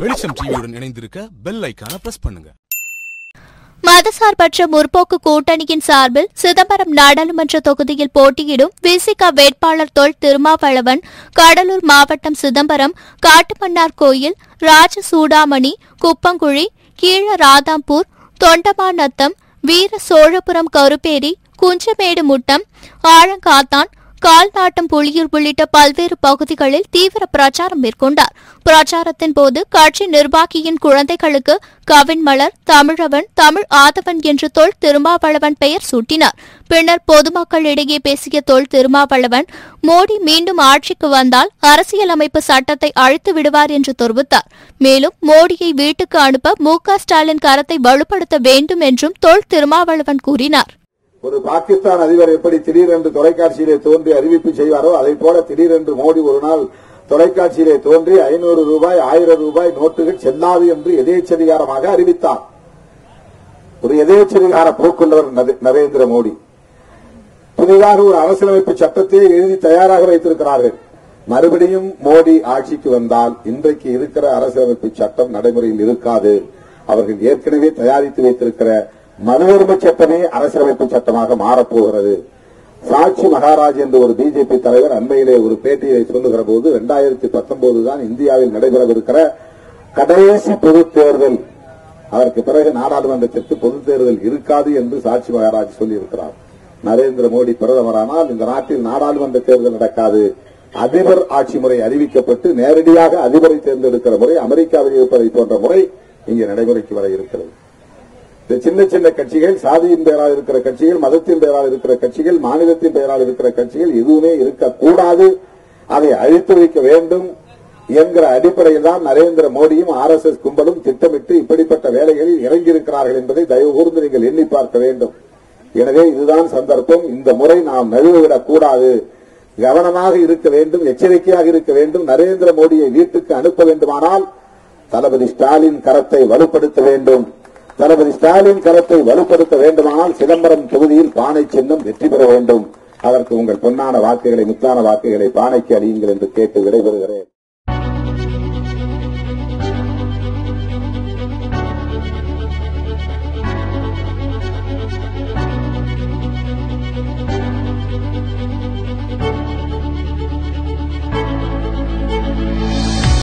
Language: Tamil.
வெளிச்சம் டிவியுடன் இணைந்திருக்க பெல் ஐக்கான பிரஸ் பண்ணுங்க. மதசார்பற்ற முற்போக்கு கூட்டணியின் சார்பில் சிதம்பரம் நாடாளுமன்ற தொகுதியில் போட்டியிடும் விசிக வேட்பாளர் தொல் திருமாவளவன் கடலூர் மாவட்டம் சிதம்பரம் காட்டுமன்னார் கோயில் ராஜசூடாமணி குப்பங்குழி கீழ ராதாம்பூர் தொண்டமாநத்தம் வீர சோழபுரம் கருப்பேரி குஞ்சமேடு முட்டம் ஆழங்காத்தான் கால்நாட்டம் புலியூர் உள்ளிட்ட பல்வேறு பகுதிகளில் தீவிர பிரச்சாரம் மேற்கொண்டார். பிரச்சாரத்தின் போது கட்சி நிர்வாகியின் குழந்தைகளுக்கு கவின் மலர் தமிழவன் தமிழ் ஆதவன் என்று தொல் திருமாவளவன் பெயர் சூட்டினார். பின்னர் பொதுமக்களிடையே பேசிய தொல் திருமாவளவன் மோடி மீண்டும் ஆட்சிக்கு வந்தால் அரசியலமைப்பு சட்டத்தை அழித்து விடுவார் என்று தெரிவித்தார். மேலும் மோடியை வீட்டுக்கு அனுப்ப மு க ஸ்டாலின் கரத்தை வலுப்படுத்த வேண்டும் என்றும் தொல் திருமாவளவன் கூறினார். ஒரு பாகிஸ்தான் அதிபர் எப்படி திடீரென்று தொலைக்காட்சியிலே தோன்றி அறிவிப்பு செய்வாரோ அதை போல திடீரென்று மோடி ஒரு நாள் தொலைக்காட்சியிலே தோன்றி ஐநூறு ரூபாய் ஆயிரம் ரூபாய் நோட்டுகள் செல்லாது என்று எதேச்சதிகாரமாக அறிவித்தார். ஒரு எதேச்சதிகார போக்குள்ளவர் நரே- நரேந்திர மோடி. புதிதாக ஒரு அரசியலமைப்பு சட்டத்தை எழுதி தயாராக வைத்திருக்கிறார்கள். மறுபடியும் மோடி ஆட்சிக்கு வந்தால் இன்றைக்கு இருக்கிற அரசியலமைப்பு சட்டம் நடைமுறையில் இருக்காது. அவர்கள் ஏற்கனவே தயாரித்து வைத்திருக்கிற மனு உரிமை சட்டமே அரசியலமைப்பு சட்டமாக மாறப்போகிறது. சாட்சி மகாராஜ் என்று ஒரு பிஜேபி தலைவர் அண்மையிலே ஒரு பேட்டியை சொல்லுகிற போது இரண்டாயிரத்தி பத்தொன்பது தான் இந்தியாவில் நடைபெறவிருக்கிற கடைசி பொதுத் தேர்தல். அதற்கு பிறகு நாடாளுமன்றத்திற்கு பொதுத் தேர்தல் இருக்காது என்று சாட்சி மகாராஜ் சொல்லியிருக்கிறார். நரேந்திர மோடி பிரதமரானால் இந்த நாட்டில் நாடாளுமன்ற தேர்தல் நடக்காது. அதிபர் ஆட்சி முறை அறிவிக்கப்பட்டு நேரடியாக அதிபரை தேர்ந்தெடுக்கிற முறை அமெரிக்காவில் இருப்பதை போன்ற முறை இங்கே நடைமுறைக்கு வர இருக்கிறது. இந்த சின்ன சின்ன கட்சிகள் சாதியின் பெயரால் இருக்கிற கட்சிகள் மதத்தின் பெயரால் இருக்கிற கட்சிகள் மாநிலத்தின் பெயரால் இருக்கிற கட்சிகள் எதுவுமே இருக்கக்கூடாது. அதை அழித்து வைக்க வேண்டும் என்கிற அடிப்படையில் தான் நரேந்திர மோடியும் ஆர் எஸ் எஸ் கும்பலும் திட்டமிட்டு இப்படிப்பட்ட வேலைகளில் இறங்கியிருக்கிறார்கள் என்பதை தயவு கூர்ந்து நீங்கள் எண்ணி பார்க்க வேண்டும். எனவே இதுதான் சந்தர்ப்பம். இந்த முறை நாம் நழுவிடக் கூடாது கவனமாக இருக்க வேண்டும் எச்சரிக்கையாக இருக்க வேண்டும். நரேந்திர மோடியை வீட்டுக்கு அனுப்ப வேண்டுமானால் தளபதி ஸ்டாலின் கரத்தை வலுப்படுத்த வேண்டும். தளபதி ஸ்டாலின் கரத்தை வலுப்படுத்த வேண்டுமானால் சிதம்பரம் தொகுதியில் பானை சின்னம் வெற்றி பெற வேண்டும். அதற்கு உங்கள் பொன்னான வாக்குகளை முத்தான வாக்குகளை பானைக்கு அழியுங்கள் என்று கேட்டு விடைபெறுகிறேன்.